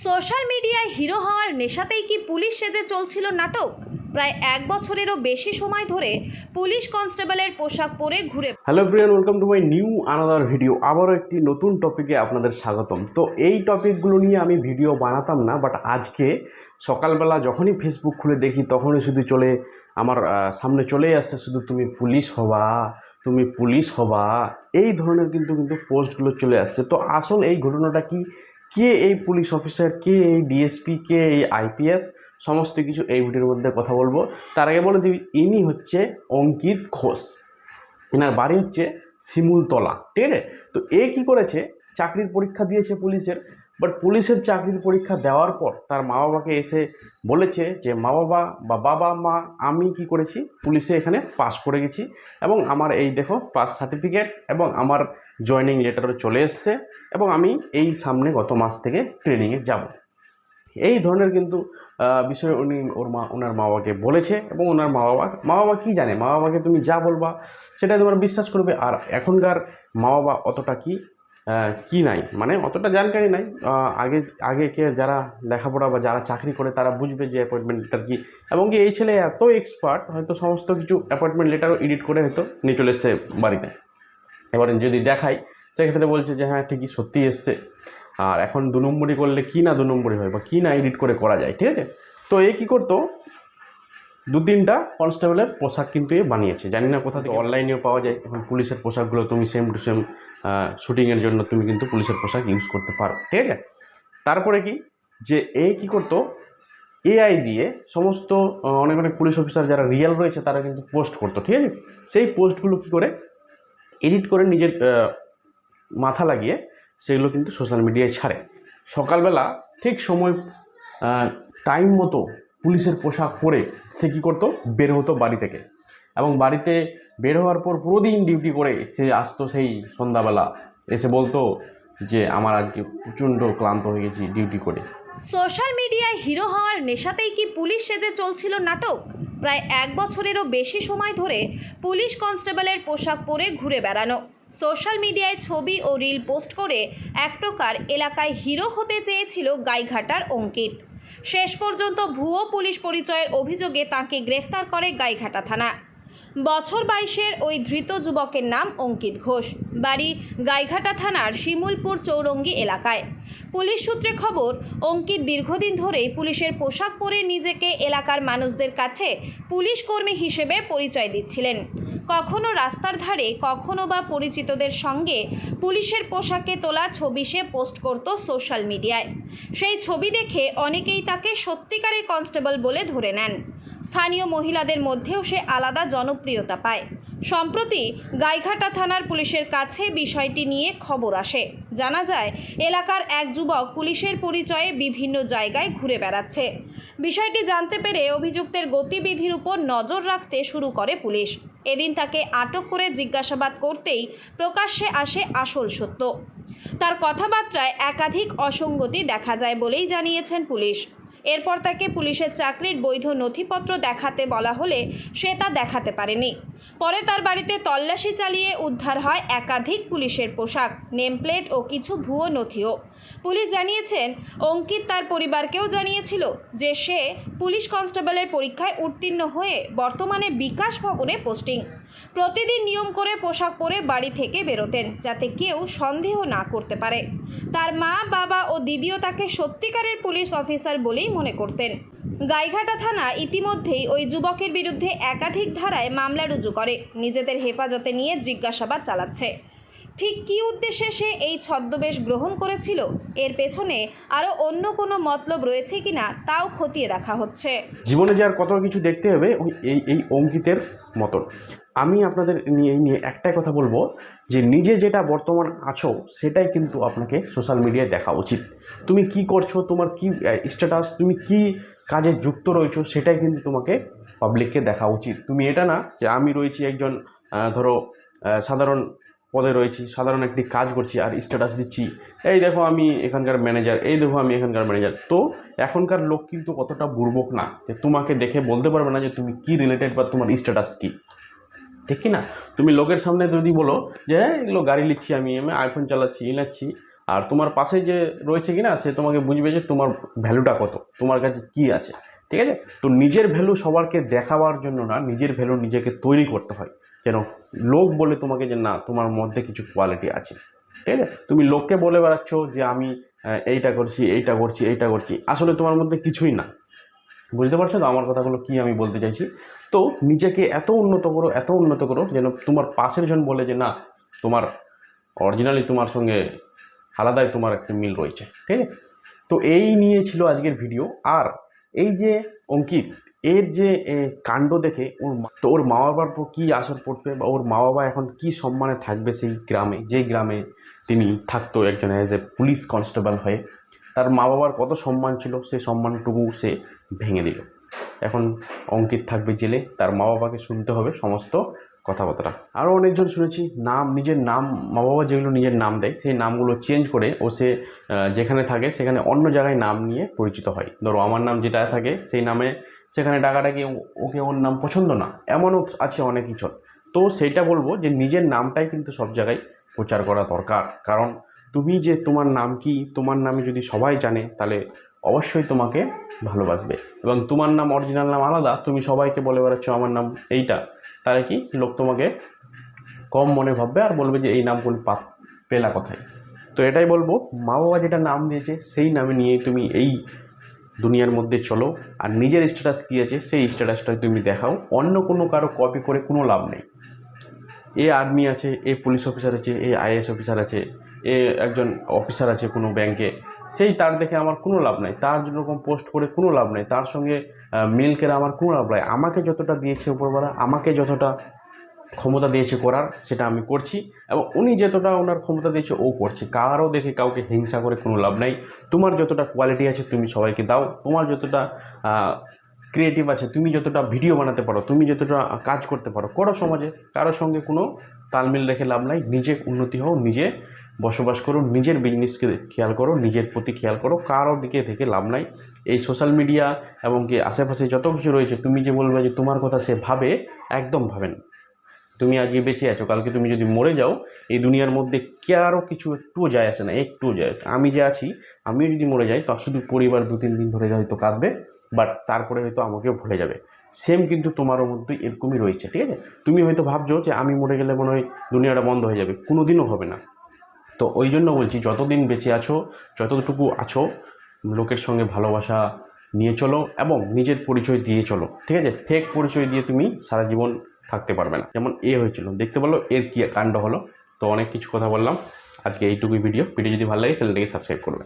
Social মিডিয়ায় hero হওয়ার নেশাতেই কি পুলিশ সেজে চলছিল নাটক? প্রায় এক বছরেরও বেশি সময় ধরে পুলিশ কনস্টেবলের পোশাক পরে ঘুরে hello Brian welcome to my new another video. আবারও একটি নতুন টপিকে আপনাদের স্বাগতম। তো এই টপিকগুলো নিয়ে আমি ভিডিও বানাতাম না, বাট আজকে সকালবেলা যখনই ফেসবুক খুলে দেখি, তখনই শুধু চলে, আমার সামনে চলে আসছে শুধু তুমি পুলিশ হবা, তুমি পুলিশ হবা, এই ধরনের কিন্তু কিন্তু পোস্টগুলো চলে আসছে। তো আসল এই ঘটনাটা কি? কে এই পুলিশ অফিসার, কে এই ডিএসপি কে এই আইপিএস সমস্ত কিছু এই ভিডিওর মধ্যে কথা বলব। তার আগে বলে দিবি ইনি হচ্ছে অঙ্কিত ঘোষ। এনার বাড়ি হচ্ছে শিমুলতলা, ঠিক আছে? তো এ কি করেছে? চাকরির পরীক্ষা দিয়েছে পুলিশের। বাট পুলিশের চাকরির পরীক্ষা দেওয়ার পর তার মা বাবাকে এসে বলেছে যে মা বাবা বা বাবা মা আমি কি করেছি? পুলিশে এখানে পাস করে গেছি এবং আমার এই দেখো পাস সার্টিফিকেট এবং আমার জয়নিং লেটারও চলে এসছে এবং আমি এই সামনে গত মাস থেকে ট্রেনিংয়ে যাব। এই ধরনের কিন্তু বিষয়ে উনি ওর মা, ওনার মা বাবাকে বলেছে এবং ওনার মা বাবা মা বাবা কী জানে? মা বাবাকে তুমি যা বলবা সেটা তোমার বিশ্বাস করবে। আর এখনকার মা বাবা অতটা কি কি নাই? মানে অতটা জানকারি নাই। আগে আগে কে যারা লেখাপড়া বা যারা চাকরি করে তারা বুঝবে যে অ্যাপয়েন্টমেন্ট লেটার কি। এবং কি এই ছেলে এত এক্সপার্ট হয়তো সমস্ত কিছু অ্যাপয়েন্টমেন্ট লেটারও এডিট করে হয়তো নিয়ে চলে এসছে বাড়িতে। এবারে যদি দেখাই, সেক্ষেত্রে বলছে যে হ্যাঁ ঠিকই সত্যি এসছে। আর এখন দু নম্বরই করলে কি না দু নম্বরই হয় বা কি না এডিট করে করা যায়, ঠিক আছে? তো এ কী করতো? দু তিনটা কনস্টেবলের পোশাক কিন্তু এ বানিয়েছে। জানি না কোথাও অনলাইনেও পাওয়া যায় এখন পুলিশের পোশাকগুলো তুমি সেম টু সেম শ্যুটিংয়ের জন্য তুমি কিন্তু পুলিশের পোশাক ইউজ করতে পারো। ঠিক আছে? তারপরে কি? যে এ কি করতো? এআই দিয়ে সমস্ত অনেক অনেক পুলিশ অফিসার যারা রিয়েল রয়েছে তারা কিন্তু পোস্ট করতো। ঠিক আছে? সেই পোস্টগুলো কী করে? এডিট করে নিজের মাথা লাগিয়ে সেগুলো কিন্তু সোশ্যাল মিডিয়ায় ছাড়ে। সকালবেলা ঠিক সময় টাইম মতো পুলিশের পোশাক পরে সে কী করতো? বের হতো বাড়ি থেকে। এবং বাড়িতে বের হওয়ার পর পুরো দিন ডিউটি করে সে আসতো সেই সন্ধ্যাবেলা। এসে বলতো যে, আমার আজকে প্রচণ্ড ক্লান্ত হয়ে গেছি ডিউটি করে। সোশ্যাল মিডিয়ায় হিরো হওয়ার নেশাতেই কি পুলিশ সেজে চলছিল নাটক? প্রায় এক বছরেরও বেশি সময় ধরে পুলিশ কনস্টেবলের পোশাক পরে ঘুরে বেড়ানো। সোশ্যাল মিডিয়ায় ছবি ও রিল পোস্ট করে এক প্রকার এলাকায় হিরো হতে চেয়েছিল গাইঘাটার অঙ্কিত। শেষ পর্যন্ত ভুয়ো পুলিশ পরিচয়ের অভিযোগে তাকে গ্রেফতার করে গাইঘাটা থানা। বছর বাইশের ওই ধৃত যুবকের নাম অঙ্কিত ঘোষ। বাড়ি গাইঘাটা থানার শিমুলপুর চৌরঙ্গি এলাকায়। পুলিশ সূত্রে খবর, অঙ্কিত দীর্ঘদিন ধরেই পুলিশের পোশাক পরে নিজেকে এলাকার মানুষদের কাছে পুলিশ কর্মী হিসেবে পরিচয় দিচ্ছিলেন। কখনো রাস্তার ধারে, কখনো বা পরিচিতদের সঙ্গে পুলিশের পোশাকে তোলা ছবি সে পোস্ট করত সোশ্যাল মিডিয়ায়। সেই ছবি দেখে অনেকেই তাকে সত্যিকারের কনস্টেবল বলে ধরে নেন। স্থানীয় মহিলাদের মধ্যেও সে আলাদা জনপ্রিয়তা পায়। সম্প্রতি গাইঘাটা থানার পুলিশের কাছে বিষয়টি নিয়ে খবর আসে। জানা যায়, এলাকার এক যুবক পুলিশের পরিচয়ে বিভিন্ন জায়গায় ঘুরে বেড়াচ্ছে। বিষয়টি জানতে পেরে অভিযুক্তের গতিবিধির উপর নজর রাখতে শুরু করে পুলিশ। এদিন তাকে আটক করে জিজ্ঞাসাবাদ করতেই প্রকাশ্যে আসে আসল সত্য। তার কথাবার্তায় একাধিক অসঙ্গতি দেখা যায় বলেই জানিয়েছেন পুলিশ। এরপর তাকে পুলিশের চাকরির বৈধ নথিপত্র দেখাতে বলা হলে সে তা দেখাতে পারেনি। পরে তার বাড়িতে তল্লাশি চালিয়ে উদ্ধার হয় একাধিক পুলিশের পোশাক, নেমপ্লেট ও কিছু ভুয়ো নথিও। পুলিশ জানিয়েছেন, অঙ্কিত তার পরিবারকেও জানিয়েছিল যে সে পুলিশ কনস্টেবলের পরীক্ষায় উত্তীর্ণ হয়ে বর্তমানে বিকাশ ভবনে পোস্টিং। প্রতিদিন নিয়ম করে পোশাক পরে বাড়ি থেকে বেরোতেন যাতে কেউ সন্দেহ না করতে পারে। তার মা, বাবা ও দিদিও তাকে সত্যিকারের পুলিশ অফিসার বলেই মনে করতেন। গাইঘাটা থানা ইতিমধ্যেই ওই যুবকের বিরুদ্ধে একাধিক ধারায় মামলা রুজু করে। নিজেদের হেফাজতে নিয়ে জিজ্ঞাসাবাদ চালাচ্ছে। ঠিক কী উদ্দেশ্যে সে এই ছদ্মবেশ গ্রহণ করেছিল? এর পেছনে আরও অন্য কোনো মতলব রয়েছে কিনা তাও খতিয়ে দেখা হচ্ছে। জীবনে যে আর কত কিছু দেখতে হবে এই এই অঙ্কিতের মতন। আমি আপনাদের নিয়ে নিয়ে একটাই কথা বলব, যে নিজে যেটা বর্তমান আছো, সেটাই কিন্তু আপনাকে সোশ্যাল মিডিয়ায় দেখা উচিত। তুমি কি করছ, তোমার কি স্ট্যাটাস তুমি কি কাজে যুক্ত রয়েছো, সেটাই কিন্তু তোমাকে পাবলিককে দেখা উচিত। তুমি এটা না, যে আমি রয়েছি একজন ধরো সাধারণ পদে রয়েছি, সাধারণ একটি কাজ করছি আর স্ট্যাটাস দিচ্ছি। এই দেখো আমি এখানকার ম্যানেজার এই দেখো আমি এখানকার ম্যানেজার তো এখনকার লোক কিন্তু অতটা বুর্বক না যে তোমাকে দেখে বলতে পারবে না যে তুমি কি রিলেটেড বা তোমার স্ট্যাটাস কী। ঠিক কি না? তুমি লোকের সামনে যদি বলো যে হ্যাঁ এগুলো গাড়ি নিচ্ছি আমি আমি আইফোন চালাচ্ছি, এই নাচ্ছি, আর তোমার পাশে যে রয়েছে কিনা সে তোমাকে বুঝবে যে তোমার ভ্যালুটা কত, তোমার কাছে কি আছে। ঠিক আছে? তো নিজের ভ্যালু সবারকে দেখাবার জন্য না, নিজের ভ্যালু নিজেকে তৈরি করতে হয়। যেন লোক বলে তোমাকে যে, না, তোমার মধ্যে কিছু কোয়ালিটি আছে। ঠিক আছে? তুমি লোককে বলে বেড়াচ্ছ যে, আমি এইটা করছি এইটা করছি এইটা করছি। আসলে তোমার মধ্যে কিছুই না। বুঝতে পারছ তো আমার কথাগুলো কি আমি বলতে চাইছি? তো নিজেকে এত উন্নত করো, এত উন্নত করো যেন তোমার পাশের জন বলে যে, না, তোমার অরিজিনালি তোমার সঙ্গে আলাদাই তোমার একটা মিল রয়েছে। ঠিক আছে? তো এই নিয়ে ছিল আজকের ভিডিও আর এই যে অঙ্কিত, এর যে কাণ্ড দেখে ওর তো ওর মা বাবার কী আসর পড়বে বা ওর মা বাবা এখন কী সম্মানে থাকবে সেই গ্রামে যে গ্রামে তিনি থাকতো একজন অ্যাজ এ পুলিশ কনস্টেবল হয়ে, তার মা বাবার কত সম্মান ছিল, সেই সম্মানটুকু সে ভেঙে দিল। এখন অঙ্কিত থাকবে জেলে, তার মা বাবাকে শুনতে হবে সমস্ত কথাবার্তা। আরও অনেকজন শুনেছি, নাম, নিজের নাম মা বাবা যেগুলো নিজের নাম দেয়, সেই নামগুলো চেঞ্জ করে ও সে যেখানে থাকে সেখানে অন্য জায়গায় নাম নিয়ে পরিচিত হয়। ধরো আমার নাম যেটা থাকে সেই নামে সেখানে ডাকাডাকি ওকে ওর নাম পছন্দ না, এমনও আছে অনেক কিছু। তো সেইটা বলব যে নিজের নামটাই কিন্তু সব জায়গায় প্রচার করা দরকার। কারণ তুমি যে তোমার নাম কি, তোমার নামে যদি সবাই জানে, তাহলে অবশ্যই তোমাকে ভালোবাসবে। এবং তোমার নাম অরিজিনাল নাম আলাদা, তুমি সবাইকে বলে বেড়াচ্ছ আমার নাম এইটা। তাহলে কি? লোক তোমাকে কম মনে ভাববে আর বলবে যে, এই নামগুলি পা, পেলা কথায়? তো এটাই বলব, মা বাবা যেটা নাম দিয়েছে, সেই নামে নিয়ে তুমি এই দুনিয়ার মধ্যে চলো। আর নিজের স্ট্যাটাস কী আছে, সেই স্ট্যাটাসটা তুমি দেখাও। অন্য কোনো কারও কপি করে কোনো লাভ নেই। এ আর্মি আছে, এ পুলিশ অফিসার আছে, এ আইএস অফিসার আছে এ একজন অফিসার আছে কোনো ব্যাংকে সেই তার দেখে আমার কোনো লাভ নাই। তার যেরকম পোস্ট করে কোনো লাভ নেই। তার সঙ্গে আহ, মিল করে আমার কোনো লাভ নাই। আমাকে যতটা দিয়েছে উপরবেলা আমাকে যতটা ক্ষমতা দিয়েছে করার সেটা আমি করছি। এবং উনি যতটা ওনার ক্ষমতা দিয়েছে ও করছে। কারও দেখে কাউকে হিংসা করে কোনো লাভ নাই। তোমার যতটা কোয়ালিটি আছে তুমি সবাইকে দাও। তোমার যতটা ক্রিয়েটিভ আছে তুমি যতটা ভিডিও বানাতে পারো তুমি যতটা কাজ করতে পারো করো সমাজে। কারোর সঙ্গে কোনো তালমিল রেখে লাভ নাই। নিজে উন্নতি হও নিজে বসবাস করো, নিজের বিজনেসকে খেয়াল করো, নিজের প্রতি খেয়াল করো কারোর দিকে থেকে লাভ নাই। এই সোশ্যাল মিডিয়া এবং কি আশেপাশে যত কিছু রয়েছে, তুমি যে বলবে যে তোমার কথা সে ভাবে, একদম ভাবেন তুমি আজকে বেঁচে আছো, কালকে তুমি যদি মরে যাও, এই দুনিয়ার মধ্যে কারও কিছু একটুও যায় আসে না, একটুও যায় আমি যে আছি, আমিও যদি মরে যাই, তা শুধু পরিবার দু তিন দিন ধরে হয়তো কাঁদবে বাট তারপরে হয়তো আমাকেও ভুলে যাবে। সেম কিন্তু তোমারও মধ্যে এরকমই রয়েছে, ঠিক আছে? তুমি হয়তো ভাবছ যে আমি মরে গেলে মনে হয় দুনিয়াটা বন্ধ হয়ে যাবে কোনো দিনও হবে না। তো ওই জন্য বলছি, যতদিন বেঁচে আছো, যতটুকু আছো, লোকের সঙ্গে ভালোবাসা নিয়ে চলো এবং নিজের পরিচয় দিয়ে চলো, ঠিক আছে? ফেক পরিচয় দিয়ে তুমি সারা জীবন থাকতে পারবে না। যেমন এ হয়েছিল, দেখতে পেল, এর কী কাণ্ড হলো? তো অনেক কিছু কথা বললাম। আজকে এইটুকুই ভিডিও ভিডিও যদি ভালো লাগে চ্যানেলটাকে সাবস্ক্রাইব করবে।